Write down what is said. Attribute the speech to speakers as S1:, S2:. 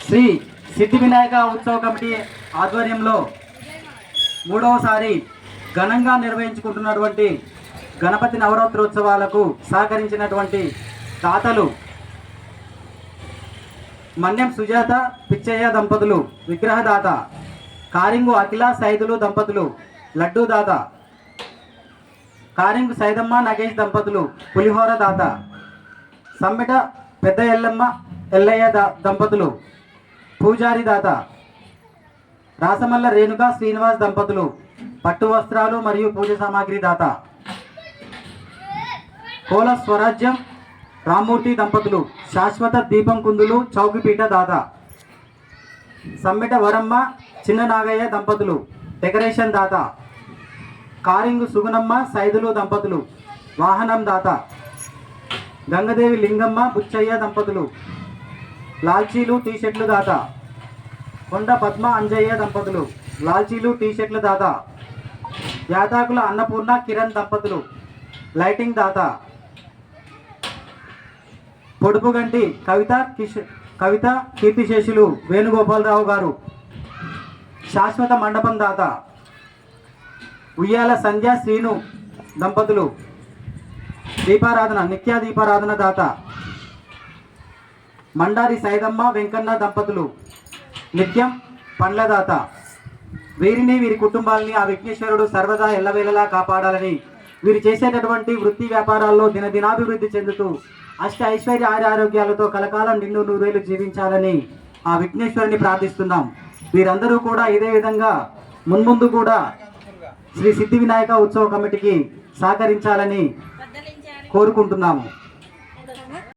S1: శ్రీ సిద్ధి వినాయక ఉత్సవ కమిటీ ఆధ్వర్యంలో మూడవసారి ఘనంగా నిర్వహించుకుంటున్నటువంటి గణపతి నవరాత్రోత్సవాలకు సహకరించినటువంటి దాతలు మన్యం సుజాత పిచ్చయ్య దంపతులు విగ్రహదాత కారింగు అఖిల సైదులు దంపతులు లడ్డూ దాత కారింగు సైదమ్మ నగేష్ దంపతులు పులిహోర దాత సమ్మిట పెద్ద ఎల్లమ్మ ఎల్లయ్య దంపతులు. పూజారి దాత. రాసమల్ల రేణుక శ్రీనివాస్ దంపతులు. పట్టు వస్త్రాలు మరియు పూజ సామాగ్రి దాత. కోల స్వరాజ్యం రామ్మూర్తి దంపతులు. శాశ్వత దీపం కుందులు చౌకిపీట దాత. సమ్మిట వరమ్మ చిన్న నాగయ్య దంపతులు. డెకరేషన్ దాత. కారింగు సుగుణమ్మ సైదులు దంపతులు. వాహనం దాత. గంగదేవి లింగమ్మ బుచ్చయ్య దంపతులు. లాల్చీలు టీషర్ట్లు దాత. కొండ పద్మ అంజయ్య దంపతులు. లాల్చీలు టీషర్ట్ల దాత. యాతాకుల అన్నపూర్ణ కిరణ్ దంపతులు. లైటింగ్ దాత. పొడుపుగంటి కవిత కిష్ కవిత కీర్తిశేషులు వేణుగోపాలరావు గారు. శాశ్వత మండపం దాత. ఉయ్యాల సంధ్య శ్రీను దంపతులు. దీపారాధన నిత్య దీపారాధన దాత. మండారి సైదమ్మ వెంకన్న దంపతులు. నిత్యం పండ్ల దాత. వీరిని వీరి కుటుంబాలని ఆ విఘ్నేశ్వరుడు సర్వదా ఎల్లవేళలా కాపాడాలని వీరు చేసేటటువంటి వృత్తి వ్యాపారాల్లో దినదినాభివృద్ధి చెందుతూ అష్ట ఐశ్వర్య ఆర్య ఆరోగ్యాలతో కలకాలం నిన్ను నూరేళ్ళు జీవించాలని ఆ విఘ్నేశ్వరుని ప్రార్థిస్తున్నాం. వీరందరూ కూడా ఇదే విధంగా మున్ముందు కూడా శ్రీ సిద్ధి వినాయక ఉత్సవ కమిటీకి సహకరించాలని కోరుకుంటున్నాము.